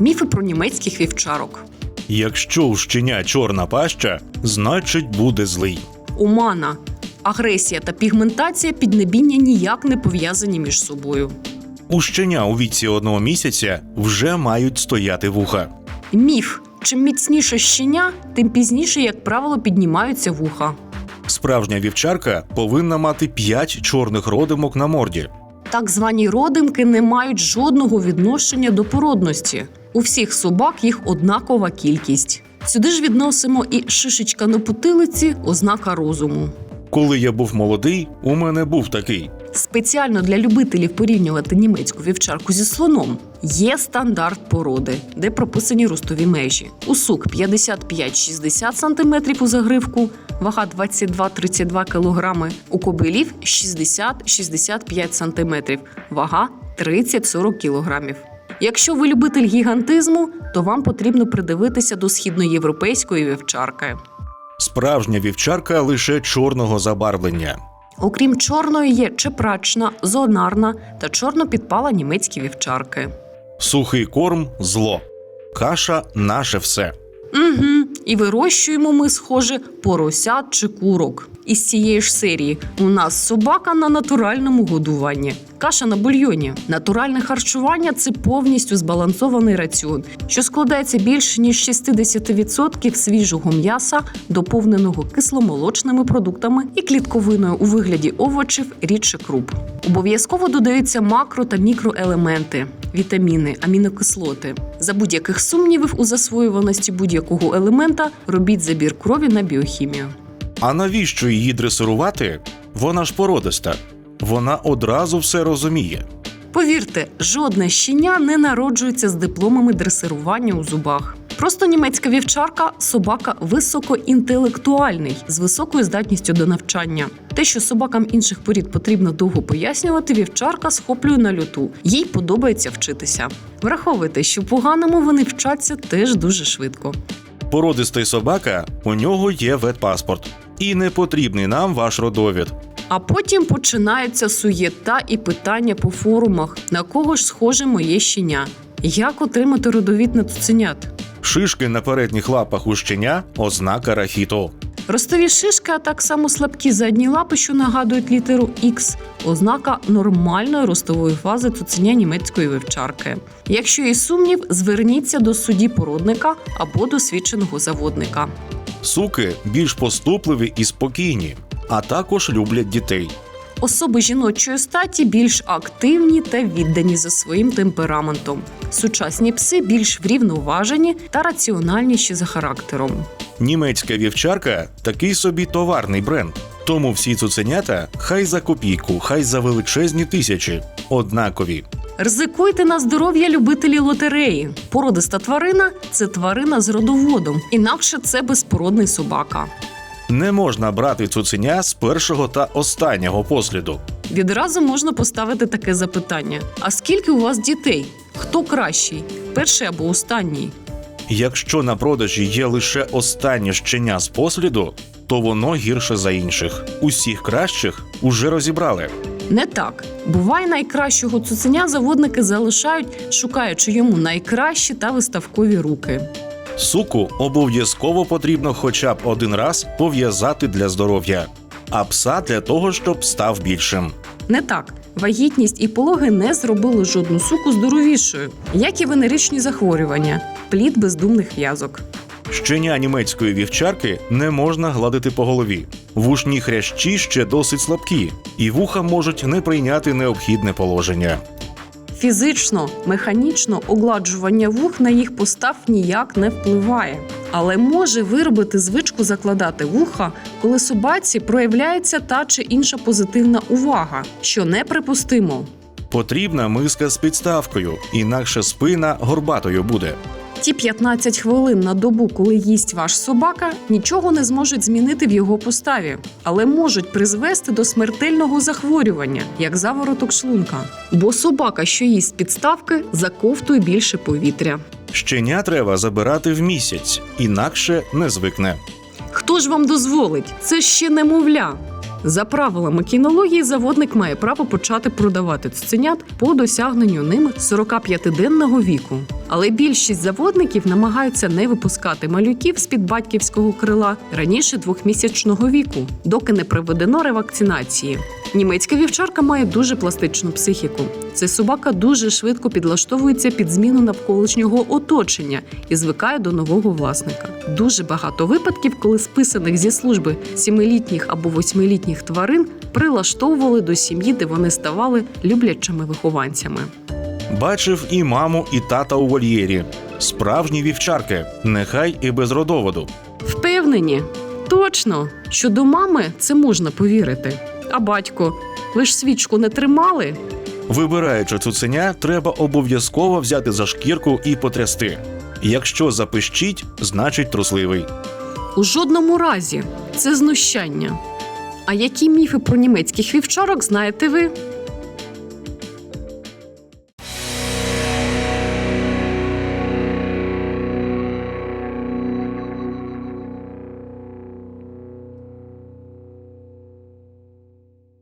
Міфи про німецьких вівчарок. Якщо у щеня чорна паща, значить буде злий. Омана. Агресія та пігментація піднебіння ніяк не пов'язані між собою. У щеня у віці одного місяця вже мають стояти вуха. Міф. Чим міцніше щеня, тим пізніше, як правило, піднімаються вуха. Справжня вівчарка повинна мати 5 чорних родимок на морді. Так звані родимки не мають жодного відношення до породності. У всіх собак їх однакова кількість. Сюди ж відносимо і шишечка на потилиці ознака розуму. Коли я був молодий, у мене був такий. Спеціально для любителів порівнювати німецьку вівчарку зі слоном є стандарт породи, де прописані ростові межі. У сук 55-60 см у загривку, вага 22-32 кг, у кобилів 60-65 см, вага 30-40 кг. Якщо ви любитель гігантизму, то вам потрібно придивитися до східноєвропейської вівчарки. Справжня вівчарка лише чорного забарвлення. Окрім чорної, є чепрачна, зонарна та чорно-підпала німецькі вівчарки. Сухий корм зло. Каша наше все. Угу. І вирощуємо ми, схоже, поросят чи курок. Із цієї ж серії у нас собака на натуральному годуванні. Каша на бульйоні. Натуральне харчування це повністю збалансований раціон, що складається більше ніж 60% свіжого м'яса, доповненого кисломолочними продуктами і клітковиною у вигляді овочів, рідше круп. Обов'язково додаються макро та мікроелементи, вітаміни, амінокислоти. За будь-яких сумнівів у засвоюваності будь-якого елемента робіть забір крові на біохімію. А навіщо її дресирувати? Вона ж породиста. Вона одразу все розуміє. Повірте, жодне щеня не народжується з дипломами дресирування у зубах. Просто німецька вівчарка собака високоінтелектуальний з високою здатністю до навчання. Те, що собакам інших порід потрібно довго пояснювати, вівчарка схоплює на люту. Їй подобається вчитися. Враховуйте, що поганому вони вчаться теж дуже швидко. Породистий собака, у нього є ветпаспорт. І не потрібний нам ваш родовід. А потім починається суєта і питання по форумах, на кого ж схоже моє щеня. Як отримати родовід на цуценят? Шишки на передніх лапах у щеня ознака рахіту. Ростові шишки, а так само слабкі задні лапи, що нагадують літеру X, ознака нормальної ростової фази цуценя німецької вівчарки. Якщо є сумнів, зверніться до судді породника або досвідченого заводника. Суки більш поступливі і спокійні, а також люблять дітей. Особи жіночої статі більш активні та віддані за своїм темпераментом. Сучасні пси більш врівноважені та раціональніші за характером. Німецька вівчарка такий собі товарний бренд. Тому всі цуценята хай за копійку, хай за величезні тисячі, однакові. Ризикуйте на здоров'я любителі лотереї. Породиста тварина це тварина з родоводом, інакше це безпородний собака. Не можна брати цуценя з першого та останнього посліду. Відразу можна поставити таке запитання: а скільки у вас дітей? Хто кращий? Перший або останній? Якщо на продажі є лише останнє щеня з посліду, то воно гірше за інших. Усіх кращих уже розібрали. Не так. Буває, найкращого цуценя заводники залишають, шукаючи йому найкращі та виставкові руки. Суку обов'язково потрібно хоча б один раз пов'язати для здоров'я, а пса для того, щоб став більшим. Не так. Вагітність і пологи не зробили жодну суку здоровішою, як і венеричні захворювання, плід бездумних в'язок. Щеня німецької вівчарки не можна гладити по голові. Вушні хрящі ще досить слабкі, і вуха можуть не прийняти необхідне положення. Фізично, механічно огладжування вух на їх постав ніяк не впливає, але може виробити звичку закладати вуха, коли собаці проявляється та чи інша позитивна увага, що неприпустимо. Потрібна миска з підставкою, інакше спина горбатою буде. Ті 15 хвилин на добу, коли їсть ваш собака, нічого не зможуть змінити в його поставі, але можуть призвести до смертельного захворювання, як завороток шлунка. Бо собака, що їсть підставки, заковтує більше повітря. Щеня треба забирати в місяць, інакше не звикне. Хто ж вам дозволить? Це ще немовля. За правилами кінології, заводник має право почати продавати цуценят по досягненню ним 45-денного віку. Але більшість заводників намагаються не випускати малюків з під батьківського крила раніше двохмісячного віку, доки не проведено ревакцинації. Німецька вівчарка має дуже пластичну психіку. Ця собака дуже швидко підлаштовується під зміну навколишнього оточення і звикає до нового власника. Дуже багато випадків, коли списаних зі служби сімилітніх або восьмилітніх тварин прилаштовували до сім'ї, де вони ставали люблячими вихованцями. Бачив і маму, і тата у вольєрі. Справжні вівчарки, нехай і без родоводу. Впевнені, точно, що до мами це можна повірити. А батько, ви ж свічку не тримали? Вибираючи цуценя, треба обов'язково взяти за шкірку і потрясти. Якщо запищить, значить трусливий. У жодному разі це знущання. А які міфи про німецьких вівчарок знаєте ви?